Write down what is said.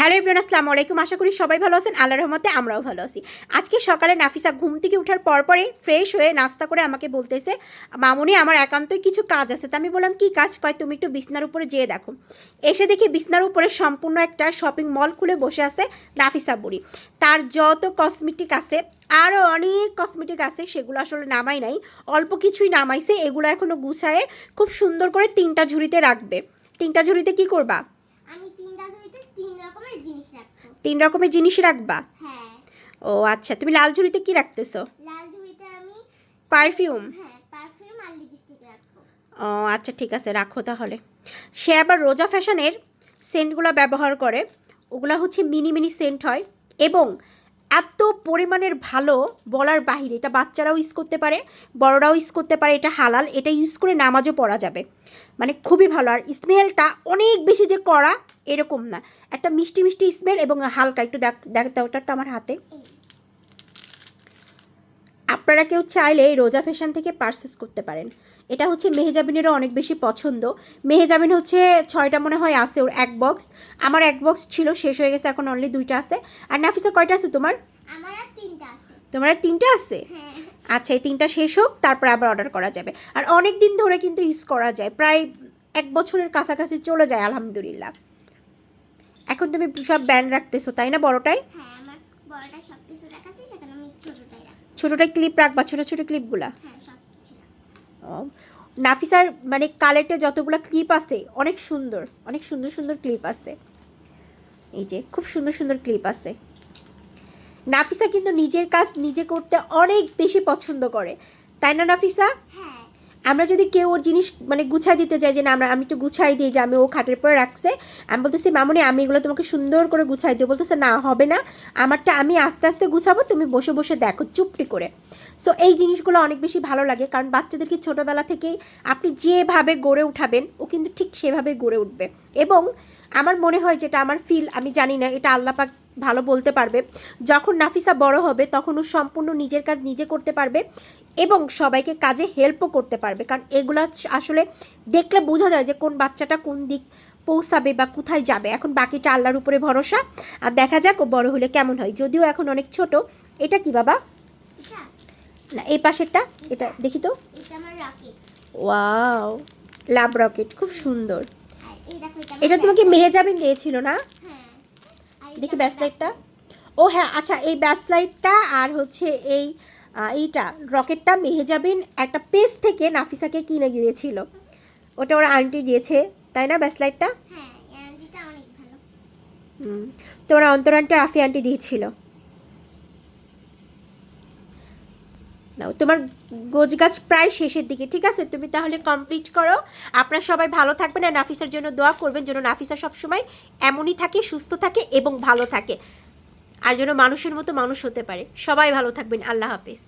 Hello Ibran আসসালামু আলাইকুম। আশা করি সবাই ভালো আছেন। আল্লাহ রহমতে আমরাও ভালো আছি। আজকে সকালে নাফিসা ঘুম থেকে ওঠার পর পরে ফ্রেশ হয়ে নাস্তা করে আমাকে বলতেছে, মামুনি, আমার একান্তই কিছু কাজ আছে। তো আমি বললাম, কি কাজ? কয়, তুমি একটু বিছনার উপরে যেয়ে দেখো। এসে দেখি বিছনার উপরে সম্পূর্ণ একটা শপিং মল খুলে বসে আছে নাফিসা বুড়ি। তার যত কসমেটিক আছে আরও অনেক কসমেটিক আছে, সেগুলো আসলে নামাই নাই। অল্প কিছুই নামাইছে, এগুলো এখনও গুছায়ে খুব সুন্দর করে তিনটা ঝুড়িতে রাখবে। তিনটা ঝুড়িতে কি করবা আমি তিনটা ঝুড়িতে তিন রকমের জিনিস রাখব। তিন রকমের জিনিস রাখবা? হ্যাঁ। ও আচ্ছা তুমি লাল ঝুড়িতে কি রাখতেছো? লাল ঝুড়িতে আমি পারফিউম? হ্যাঁ পারফিউম আর লিপস্টিক রাখব। ও আচ্ছা ঠিক আছে রাখো তাহলে। সে আবার রোজা ফ্যাশনের সেন্টগুলো ব্যবহার করে। ওগুলো হচ্ছে মিনি মিনি সেন্ট হয় এবং এত পরিমাণের ভালো বলার বাহিরে, এটা বাচ্চারাও ইউজ করতে পারে, বড়রাও ইউজ করতে পারে, এটা হালাল, এটা ইউজ করে নামাজও পড়া যাবে। মানে খুবই ভালো, আর স্মেলটা অনেক বেশি যে করা এরকম না। একটা মিষ্টি মিষ্টি স্মেল এবং হালকা, একটু দেখ দেখ দাও ওটা আমার হাতে। আপনারা কেউ চাইলে এই রোজা ফ্যাশন থেকে পারচেস করতে পারেন। এটা হচ্ছে মেহেজাবিনেরও অনেক বেশি পছন্দ। মেহেজাবিন হচ্ছে ছয়টা মনে হয় আছে ওর এক বক্স আমার এক বক্স ছিল শেষ হয়ে গেছে এখন অনলি দুইটা আছে। আর নাফিসা কয়টা আছে তোমার? আমার তিনটা আছে। তোমার আর তিনটা আছে? হ্যাঁ। আচ্ছা এই তিনটা শেষ হোক তারপর আবার অর্ডার করা যাবে। আর অনেক দিন ধরে কিন্তু ইউজ করা যায়। প্রায় এক বছরের কাছাকাছি চলে যায় আলহামদুলিল্লাহ। এখন তুমি সব ব্যান্ড রাখতেছো তাই না বড়টাই? হ্যাঁ আমার বড়টা সব কিছু রাখাছি সেখানে আমি ছোটটাই ছোটোটাই ক্লিপ রাখবা ছোটো ছোটো ক্লিপগুলা হ্যাঁ নাফিসার মানে কালেক্টে যতগুলো ক্লিপ আছে অনেক সুন্দর অনেক সুন্দর সুন্দর ক্লিপ আছে। এই যে খুব সুন্দর সুন্দর ক্লিপ আছে। নাফিসা কিন্তু নিজের কাজ নিজে করতে অনেক বেশি পছন্দ করে। তাই না নাফিসা? হ্যাঁ আমরা যদি কেউ ওর জিনিস মানে গুছাই দিতে চাই যে না, আমরা, আমি একটু গুছাই দিই যে আমি ও খাটের পরে রাখছে, আমি বলতেছি, মামনি, আমি এগুলো তোমাকে সুন্দর করে গুছাই দিই। বলতেছে, না, হবে না। আমারটা আমি আস্তে আস্তে গুছাবো, তুমি বসে বসে দেখো চুপটি করে। সো এই জিনিসগুলো অনেক বেশি ভালো লাগে, কারণ বাচ্চাদেরকে ছোটোবেলা থেকেই আপনি যেভাবে গড়ে উঠাবেন, ও কিন্তু ঠিক সেভাবে গড়ে উঠবে। এবং আমার মনে হয় যেটা আমার ফিল আমি জানি না, এটা আল্লাপাক ভালো বলতে পারবে, যখন নাফিসা বড় হবে, তখন ও সম্পূর্ণ নিজের কাজ নিজে করতে পারবে। এবং সবাইকে কাজে হেল্পও করতে পারবে। কারণ এগুলো আসলে দেখলে বোঝা যায় যে কোন বাচ্চাটা কোন দিক পৌঁছাবে বা কোথায় যাবে। এখন বাকিটা আল্লাহর উপরে ভরসা। আর দেখা যাক ও বড় হলে কেমন হয়। যদিও এখন অনেক ছোট, এটা কি বাবা? না, এই পাশেরটা, এটা দেখি তো। ওয়াও লাভ রকেট খুব সুন্দর। এটা তোমাকে মেহেজাবিন দিয়েছিল না? দেখি আমার ব্যাস লাইটটা। ও হ্যাঁ আচ্ছা এই ব্যাস লাইটটা আর হচ্ছে এই এইটা রকেটটা মেহেজাবিন একটা পেজ থেকে নাফিসাকে কিনে দিয়েছিল। ওটা ওর আন্টি দিয়েছে তাই না ব্যাস লাইটটা এই আন্টিটা অনেক ভালো। হুম তোমার অন্তর আন্টি আফি আন্টি দিয়েছিল। নাও তোমার গোছ গাছ প্রায় শেষের দিকে ঠিক আছে? তুমি তাহলে কমপ্লিট করো। আপনারা সবাই ভালো থাকবেন আর নাফিসার জন্য দোয়া করবেন যেন নাফিসা সবসময় এমনই থাকে সুস্থ থাকে এবং ভালো থাকে। আর যেন মানুষের মতো মানুষ হতে পারে। সবাই ভালো থাকবেন। আল্লাহ হাফিজ।